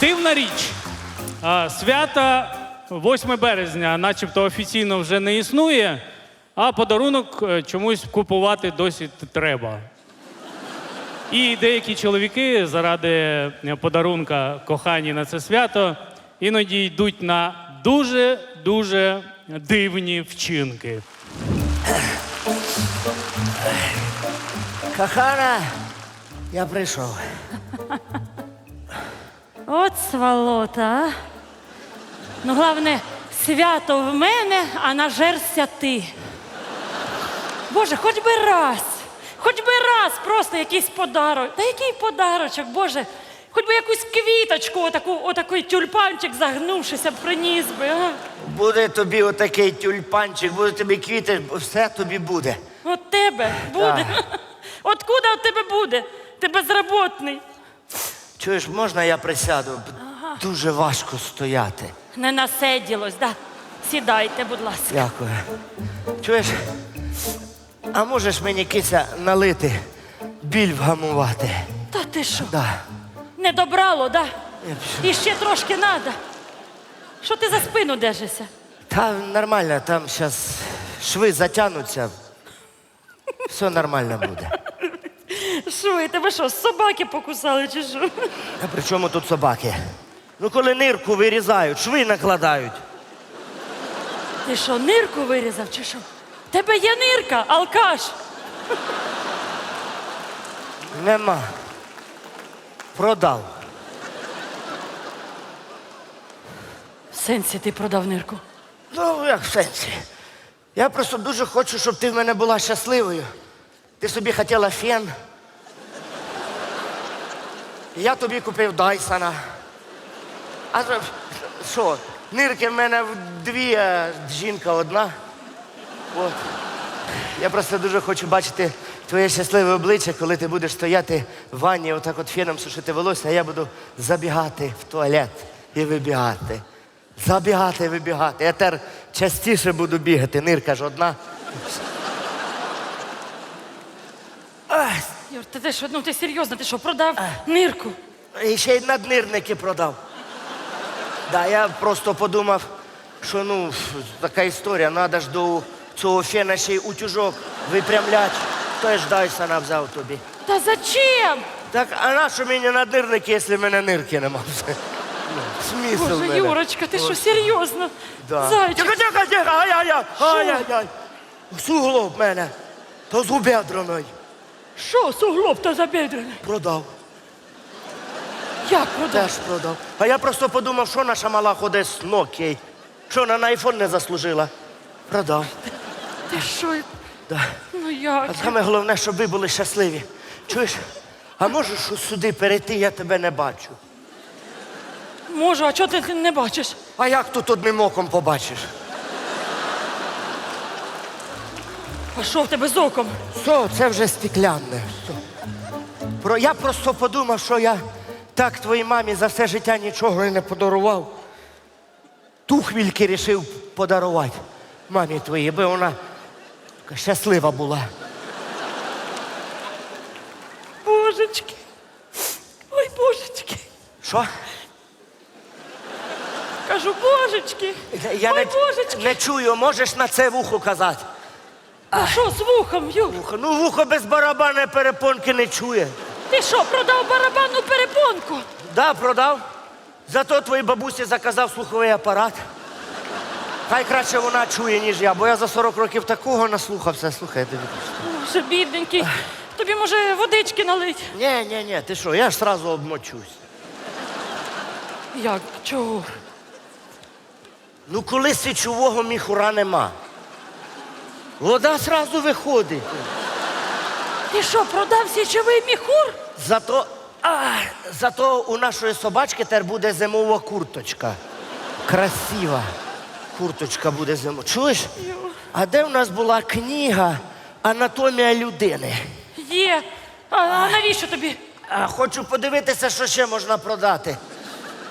Дивна річ. А, Свята 8 березня, начебто офіційно вже не існує, а подарунок е, чомусь купувати досі треба. І деякі чоловіки заради е, подарунка кохані на це свято іноді йдуть на дуже дуже дивні вчинки. Кохана, я прийшов. От сволота, а. Ну, головне, свято в мене, а нажерся ти. Боже, хоч би раз, хоч би раз просто якийсь подарок. Та який подарочок, Боже, хоч би якусь квіточку, отаку, отакий тюльпанчик загнувшися б приніс би. А? Буде тобі отакий тюльпанчик, буде тобі квіти, все тобі буде. От тебе буде. Откуда от тебе буде? Ти безработний. Чуєш, можна я присяду? Дуже важко стояти. Не насиділось, да? Сідайте, будь ласка. Дякую. Чуєш? А можеш мені кися налити, біль вгамувати? Та ти що? Да. Не добрало, да? І ще трошки надо. Що ти за спину держишся? Та нормально, там зараз шви затягнуться. Все нормально буде. Що, і тебе що, собаки покусали чи що? А при чому тут собаки? Ну, коли нирку вирізають, шви накладають. Ти що, нирку вирізав чи що? В Тебе є нирка, алкаш. Нема. Продав. В сенсі ти продав нирку. Ну, як в сенсі. Я просто дуже хочу, щоб ти в мене була щасливою. Ти собі хотіла фен. Я тобі купив Дайсона. А що- нирки в мене дві, а жінка одна. От. Я просто дуже хочу бачити твоє щасливе обличчя, коли ти будеш стояти в ванні, отак от феном сушити волосся, а я буду забігати в туалет і вибігати. Забігати і вибігати. Я тепер частіше буду бігати, нирка ж одна. Юр, ти, ти що, ну ти серйозно, ти що, продав нирку? І ще й наднирники продав. Да, я просто подумав, що ну, така історія, треба ж до цього фена ще й утюжок випрямляти. Той ж Дайсона взяв тобі. Та зачем? Так, а на що мені надирники, якщо в мене нирки нема? Ну, Смисл в Боже, мене. Юрочка, ти що, серйозно? Да. Зайчик. Тихо, тихо, тихо, ай-яй-яй, ай-яй-яй. Суглоб мене, то з убедреної. Що, суглоб та забідрений? Продав, Як продав? теж продав. А я просто подумав, що наша мала ходить з Nokia. Що вона на айфон не заслужила. Продав. Ти що? Да. Ну як? А саме головне, щоб ви були щасливі. Чуєш? А можеш сюди перейти, я тебе не бачу. Можу, а чого ти не бачиш? А як тут одним оком побачиш? А що в тебе з оком? Все, це вже стеклянне. Все. Про, я просто подумав, що я так твоїй мамі за все життя нічого і не подарував. Тухвільки рішив подарувати мамі твоїй, би вона така щаслива була. Божечки. Ой, божечки. Що? Кажу, божечки. Я Ой, не, божечки. не чую, можеш на це вухо казати. А що з вухом, Юр? Вухо. Ну, вухо без барабана перепонки не чує. Ти що, продав барабанну перепонку? Да, продав. Зато твоїй бабусі заказав слуховий апарат. Хай краще вона чує, ніж я, бо я за 40 років такого наслухався. Слухай, я тобі. Боже, бідненький. Тобі, може, водички налить? Ні, ні, ні, ти що, я ж сразу обмочусь. Як? Чого? Ну, коли сечового міхура нема. Вода сразу виходить. Ти що, продав січовий міхур? Зато, а, зато у нашої собачки тепер буде зимова курточка. Красива курточка буде зимова. Чуєш? А де в нас була книга Анатомія людини? Є. А, а навіщо тобі? А, хочу подивитися, що ще можна продати.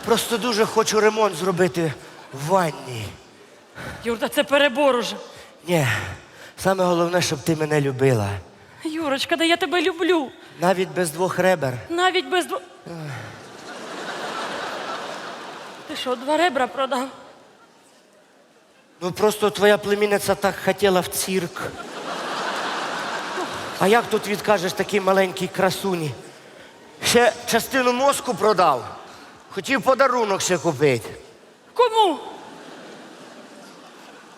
Просто дуже хочу ремонт зробити в ванні. Юрда, це перебор уже. Ні, саме головне, щоб ти мене любила. Юрочка, да я тебе люблю. Навіть без двох ребер. Навіть без дво... Ти що, два ребра продав? Ну просто твоя племінниця так хотіла в цирк. А як тут відкажеш такій маленькій красуні? Ще частину мозку продав. Хотів подарунок ще купити. Кому?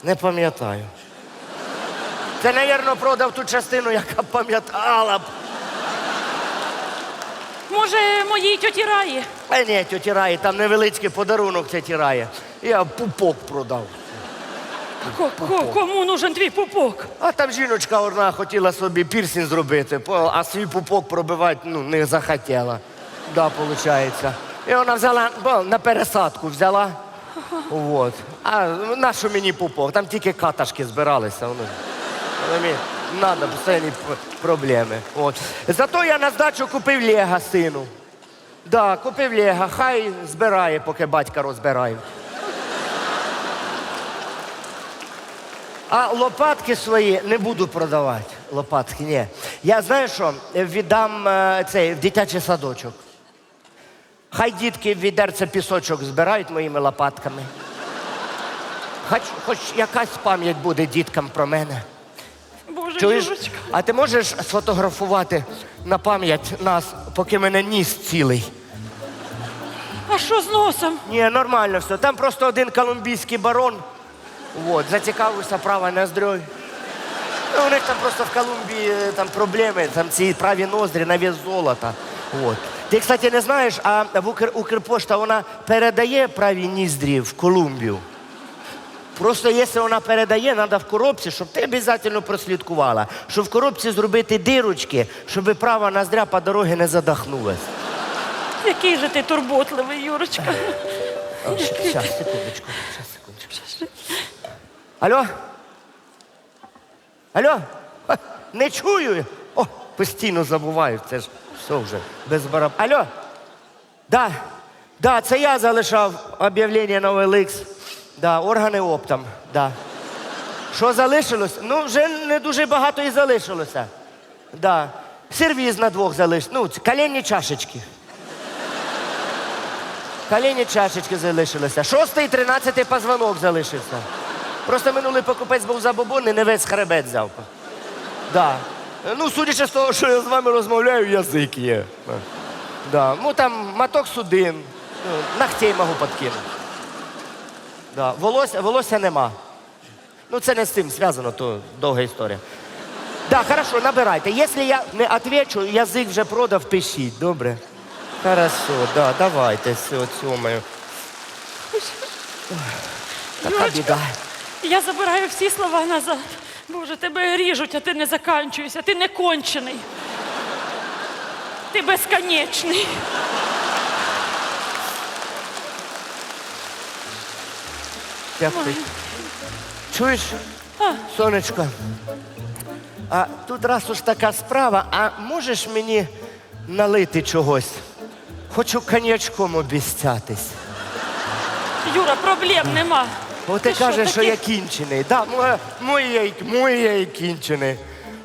Не пам'ятаю. Це, навірно, продав ту частину, яка пам'ятала б. Може, моїй тьоті Раї? А ні, тьоті Раї, там невеличкий подарунок тьоті Раї. Я пупок продав. Ко- ко- Кому нужен твій пупок? А там жіночка одна хотіла собі пірсінг зробити, по- а свій пупок пробивати ну, не захотіла. Да, виходить. І вона взяла, бо на пересадку взяла. Вот. А на що мені пупок? Там тільки каташки збиралися. Воно. Воно Мені надо постійні проблеми. От. Зато я на здачу купив Лего сину. Да, купив Лего, хай збирає, поки батька розбирає. А лопатки свої не буду продавати. Лопатки, ні. Я знаю що, віддам е, цей дитячий садочок. Хай дітки в пісочок збирають моїми лопатками. Хоч, хоч якась пам'ять буде діткам про мене. Чуєш? А ти можеш сфотографувати на пам'ять нас, поки мене ніс цілий? А що з носом? Ні, нормально все. Там просто один колумбійський барон. Вот, зацікавився права ноздрьою. Ну, у них там просто в Колумбії е, там проблеми, там ці праві ноздрі на вес золота. Вот. Ти, кстати, не знаєш, а в Укр... Укрпошта вона передає праві ніздрі в Колумбію. Просто якщо вона передає, треба в коробці, щоб ти обов'язково прослідкувала, щоб в коробці зробити дирочки, щоб права ноздря по дорозі не задохнулась. Який же ти турботливий, Юрочка. Сейчас, секундочку. Сейчас, секундочку. Алло? Алло? Не чую. О, постійно забуваю. Це ж все вже без бараб. Алло? Да, да, це я залишав об'явлення на OLX. Да, органи оптом. Да. Що залишилось? Ну, вже не дуже багато і залишилося. Да. Сервіз на двох залишилось. Ну, коленні чашечки. Коліні чашечки залишилися. Шостий тринадцятий позвонок залишився. Просто минулий покупець був забобонний, не весь хребет взяв. Да. Ну, судячи з того, що я з вами розмовляю, язик є. Да. Ну там моток судин, ну, ногтей можу підкинути. Да. Волосся, волосся нема. Ну, це не з цим зв'язано, то довга історія. Да, хорошо, набирайте. Якщо я не отвечу, язик вже продав, пишіть, добре? Хорошо, да, давайте, все, цьомаю. Така біда. Я забираю всі слова назад. Боже, тебе ріжуть, а ти не заканчуєшся, ти не кончений. Ти безконечний. Дякую. Чуєш, сонечко? А тут раз уж така справа, а можеш мені налити чогось? Хочу коньячком обіцятись. Юра, проблем нема. Бо ти Ти кажеш, що такі- я кінчений. Да, моє, моє, моє кінчений.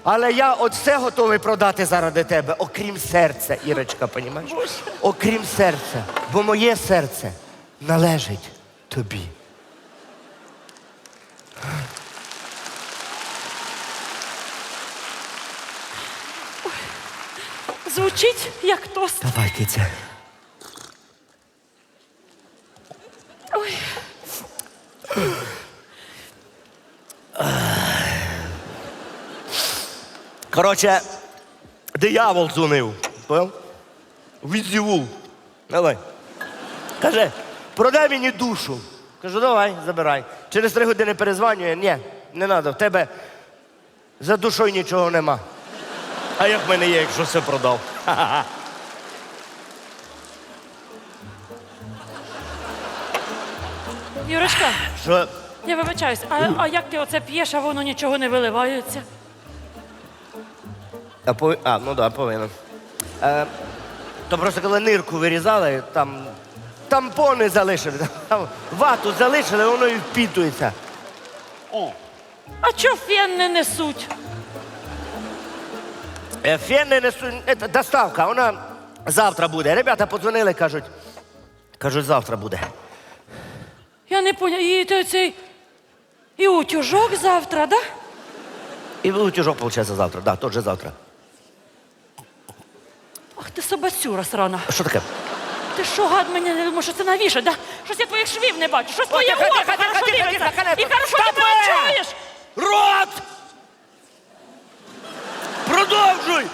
Але я от все готовий продати заради тебе, окрім серця, Ірочка, понімаєш? Окрім серця. Бо моє серце належить тобі. Звучить як тост. Давай, киця. Ой. Коротше, диявол дзвонив. Понял? Відзівул. Давай. Каже, продай мені душу. Кажу, давай, забирай. Через три години перезванює. Ні, не треба. В тебе за душою нічого нема. А як в мене є, якщо все продав? Юрочка, Що? я вибачаюсь, а, а як ти оце п'єш, а воно нічого не виливається? А, пов... а ну да, повинен. Е, то просто коли нирку вирізали, там тампони залишили, там вату залишили, воно і впітується. А чого фен не несуть? Е, Фени несуть, е, доставка, вона завтра буде. Ребята подзвонили, кажуть, кажуть, завтра буде. Я не поняла. І то цей. І утюжок завтра, да? І утюжок, виходить, завтра. Да, тот же завтра. Ах ти собацюра срана. Що таке? Ти що, гад мені не думаєш, що це навіше, да? Щось я твоїх швів не бачу, щось твоє тихо, око тихо, тихо, хорошо тихо, дивиться. тихо. І хорошо Стопе! мене чуєш. Рот! Продовжуй!